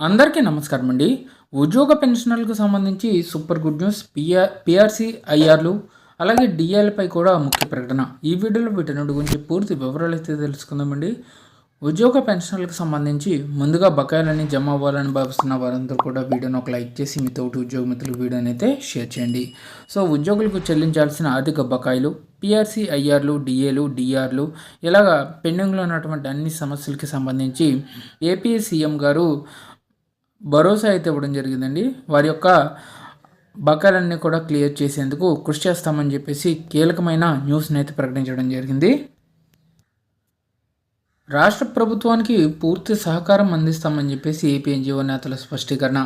అందరికీ నమస్కారం అండి. ఉద్యోగ పెన్షనర్లకు సంబంధించి super good news PR PRC ఐఆర్లు అలాగే డిఎల్పై కూడా ముఖ్య ప్రకటన. ఈ వీడియోలో వీటన్నిటి గురించి పూర్తి వివరాలు అయితే తెలుసుకుందామండి ఉద్యోగ పెన్షనర్లకు సంబంధించి ముందుగా బకాయిలన్నీ జమ అవ్వాలని భావిస్తున్న వారందరూ కూడా వీడియోని ఒక లైక్ చేసి మీ తోటి ఉద్యోగ మిత్రులకు వీడియోని అయితే షేర్ చేయండి. సో ఉద్యోగులకు చెల్లించాల్సిన ఆర్థిక బకాయిలు పిఆర్సీ ఐఆర్లు డిఏలు డిఆర్లు ఇలాగా పెండింగ్లో ఉన్నటువంటి అన్ని సమస్యలకి సంబంధించి ఏపీ సీఎం గారు భరోసా అయితే ఇవ్వడం జరిగిందండి. వారి యొక్క బకాలన్నీ కూడా క్లియర్ చేసేందుకు కృషి చేస్తామని చెప్పేసి కీలకమైన న్యూస్ని అయితే ప్రకటించడం జరిగింది. రాష్ట్ర ప్రభుత్వానికి పూర్తి సహకారం అందిస్తామని చెప్పేసి ఏపీ ఎన్జిఓ నేతల స్పష్టీకరణ.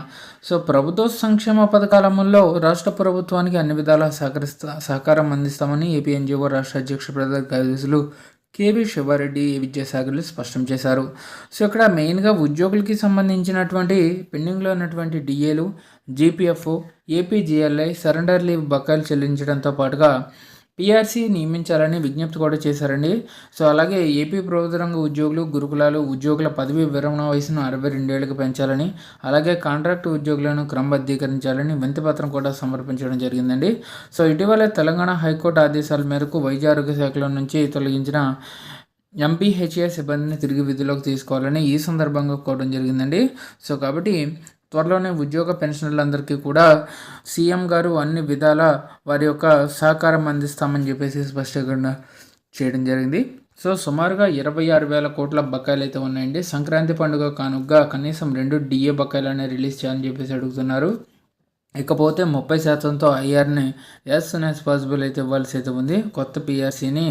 సో ప్రభుత్వ సంక్షేమ పథకాల అమల్లో రాష్ట్ర ప్రభుత్వానికి అన్ని విధాలా సహకరిస్తా సహకారం అందిస్తామని ఏపీ ఎన్జిఓ రాష్ట్ర అధ్యక్ష ప్రధాన కార్యదర్శులు కేవీ శివారెడ్డి విద్యాసాగర్లు స్పష్టం చేశారు. సో ఇక్కడ మెయిన్గా ఉద్యోగులకి సంబంధించినటువంటి పెండింగ్లో ఉన్నటువంటి డిఏలు జీపీఎఫ్ ఏపీజీఎల్ఐ సరెండర్ లీవ్ బకాయిలు చెల్లించడంతో పాటుగా పీఆర్సీ నియమించాలని విజ్ఞప్తి కూడా చేశారండి. సో అలాగే ఏపీ ప్రభుత్వ రంగ ఉద్యోగులు గురుకులాలు ఉద్యోగుల పదవి విరమణ వయసును అరవై రెండేళ్ళకు పెంచాలని అలాగే కాంట్రాక్ట్ ఉద్యోగులను క్రమబద్ధీకరించాలని వింతపత్రం కూడా సమర్పించడం జరిగిందండి. సో ఇటీవల తెలంగాణ హైకోర్టు ఆదేశాల మేరకు వైద్య ఆరోగ్య శాఖలో నుంచి తొలగించిన ఎంపీహెచ్ఏ సిబ్బందిని తిరిగి విధుల్లోకి తీసుకోవాలని ఈ సందర్భంగా కోరడం జరిగిందండి. సో కాబట్టి త్వరలోనే ఉద్యోగ పెన్షనర్లందరికీ కూడా సీఎం గారు అన్ని విధాల వారి యొక్క సహకారం అందిస్తామని చెప్పేసి స్పష్టీకరణ చేయడం జరిగింది. సో సుమారుగా ఇరవై ఆరు వేల కోట్ల బకాయిలు అయితే ఉన్నాయండి. సంక్రాంతి పండుగ కానుగ్గా కనీసం రెండు డిఏ బకాయిలనే రిలీజ్ చేయాలని చెప్పేసి అడుగుతున్నారు. ఇకపోతే ముప్పై శాతంతో ఐఆర్ని యాజ్ సూన్ యాజ్ పాసిబుల్ అయితే ఇవ్వాల్సి అయితే ఉంది. కొత్త పిఆర్సీని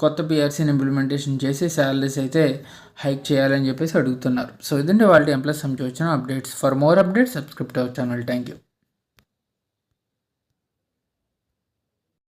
కొత్త పిఆర్సీని ఇంప్లిమెంటేషన్ చేసి శాలరీస్ అయితే హైక్ చేయాలని చెప్పేసి అడుగుతున్నారు. సో ఇదంటే వాళ్ళ ఎంప్లస్ సంబంధించి వచ్చిన updates for more updates subscribe our channel thank you